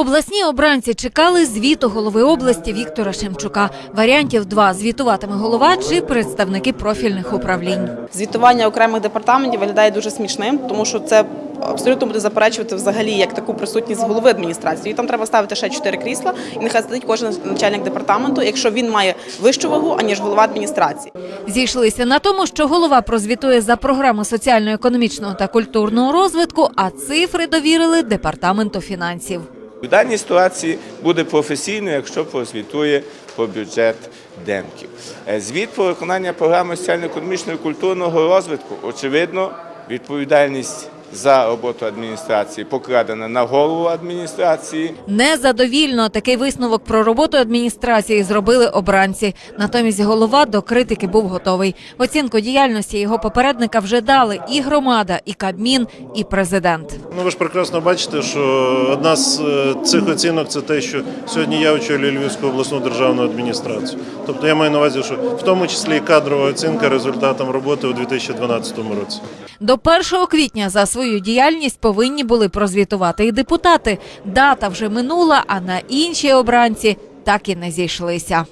Обласні обранці чекали звіту голови області Віктора Шемчука. Варіантів два звітуватиме голова чи представники профільних управлінь. Звітування окремих департаментів виглядає дуже смішним, тому що це абсолютно буде заперечувати взагалі як таку присутність голови адміністрації. І там треба ставити ще чотири крісла, і нехай сидить кожен начальник департаменту, якщо він має вищу вагу, аніж голова адміністрації. Зійшлися на тому, що голова прозвітує за програми соціально-економічного та культурного розвитку, а цифри довірили департаменту фінансів. У даній ситуації буде професійно, якщо прозвітує про бюджет демків. Е, Звіт про виконання програми соціально-економічного і культурного розвитку, очевидно, відповідальність за роботу адміністрації покладена на голову адміністрації. Незадовільно такий висновок про роботу адміністрації зробили обранці. Натомість голова до критики був готовий. Оцінку діяльності його попередника вже дали і громада, і Кабмін, і президент. Ну ви ж прекрасно бачите, що одна з е, цих оцінок це те, що сьогодні я очолюю Львівську обласну державну адміністрацію. Тобто я маю на увазі, що в тому числі і кадрова оцінка результатом роботи у 2012 році. До 1 квітня за свою діяльність повинні були прозвітувати і депутати. Дата вже минула, а на інші обранці так і не зійшлися.